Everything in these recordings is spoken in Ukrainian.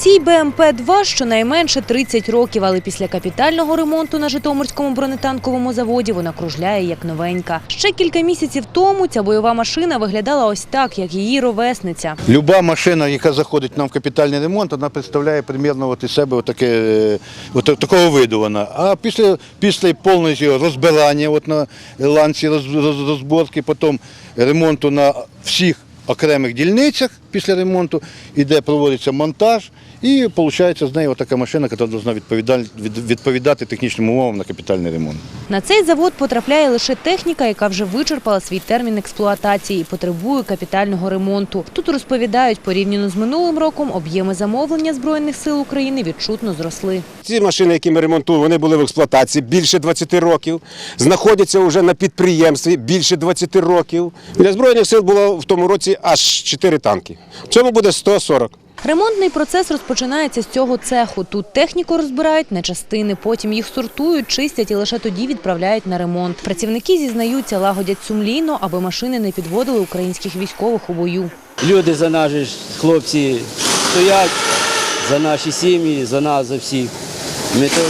Цій БМП-2 щонайменше 30 років, але після капітального ремонту на Житомирському бронетанковому заводі вона кружляє як новенька. Ще кілька місяців тому ця бойова машина виглядала ось так, як її ровесниця. Люба машина, яка заходить нам в капітальний ремонт, вона представляє примірно от із себе отаке, е, от такого виду вона. А після, після повністю розбирання от на ланці роз, роз- розборки, потім ремонту на всіх окремих дільницях після ремонту, іде проводиться монтаж. І виходить з неї така машина, яка повинна відповідати, відповідати технічним умовам на капітальний ремонт. На цей завод потрапляє лише техніка, яка вже вичерпала свій термін експлуатації і потребує капітального ремонту. Тут розповідають, порівняно з минулим роком об'єми замовлення Збройних сил України відчутно зросли. Ці машини, які ми ремонтуємо, вони були в експлуатації більше 20 років, знаходяться вже на підприємстві більше 20 років. Для Збройних сил було в тому році аж 4 танки. В цьому буде 140. Ремонтний процес розпочинається з цього цеху. Тут техніку розбирають на частини, потім їх сортують, чистять і лише тоді відправляють на ремонт. Працівники зізнаються, лагодять сумлінно, аби машини не підводили українських військових у бою. Люди за ж, хлопці, стоять за наші сім'ї, за нас, за всіх. Ми теж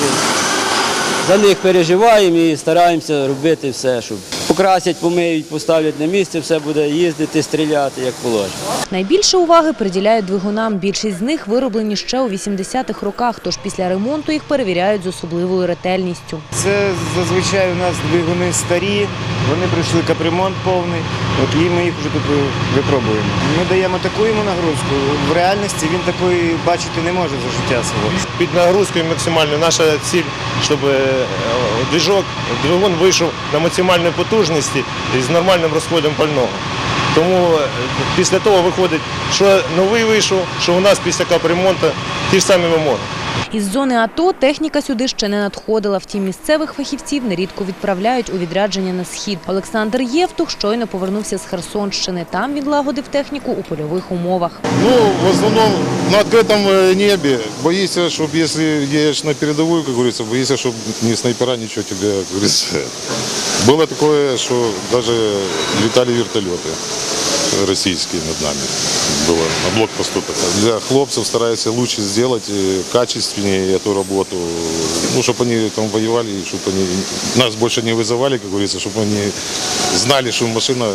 за них переживаємо і стараємося робити все, щоб покрасять, помиють, поставлять на місце, все буде їздити, стріляти, як положено. Найбільше уваги приділяють двигунам. Більшість з них вироблені ще у 80-х роках, тож після ремонту їх перевіряють з особливою ретельністю. Це зазвичай у нас двигуни старі, вони пройшли капремонт повний, от і ми їх вже тут випробуємо. Ми даємо таку йому нагрузку. В реальності він такої бачити не може за життя свого. під нагрузкою максимально. Наша ціль, щоб е, движок, двигун вийшов на максимальній потужності і з нормальним розходом пального. Тому е, після того виходить, що новий вийшов, що у нас після капремонту ті ж самі вимоги. Із зони АТО техніка сюди ще не надходила. Втім, місцевих фахівців нерідко відправляють у відрядження на схід. Олександр Євтух щойно повернувся з Херсонщини. Там відлагодив техніку у польових умовах. Ну, в основном на открытом э, небе. Боишься, чтобы если едешь на передовую, как говорится, боишься, чтобы ни снайпера, ничего тебе, как говорится. Было такое, что даже летали вертолеты российские над нами. Было на блокпосту такое. Для хлопцев стараются лучше сделать, э, качественнее эту работу. Ну, чтобы они там воевали, и чтобы они нас больше не вызывали, как говорится, чтобы они знали, что машина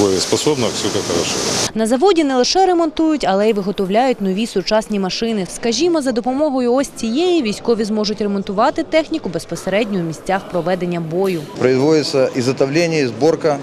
боеспособна, все как хорошо. На заводі не лише ремонтують, але й виготовляють нові сучасні машини. Скажімо, за допомогою ось цієї військові зможуть ремонтувати техніку безпосередньо у місцях проведення бою. производится изготовление и сборка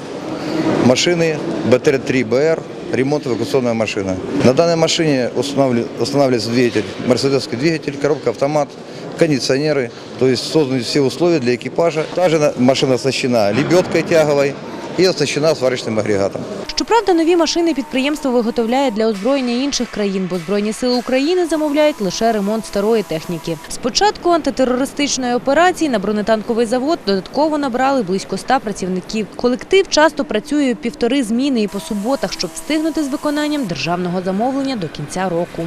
машины БТР-3БР, ремонт-эвакуационная машина. На данной машине устанавли- устанавливается двигатель, мерседесский двигатель, коробка автомат, кондиционеры, то есть созданы все условия для экипажа. Также на- машина оснащена лебедкой тяговой и оснащена сварочным агрегатом. Щоправда, нові машини підприємство виготовляє для озброєння інших країн, бо Збройні сили України замовляють лише ремонт старої техніки. З початку антитерористичної операції на бронетанковий завод додатково набрали близько ста працівників. Колектив часто працює півтори зміни і по суботах, щоб встигнути з виконанням державного замовлення до кінця року.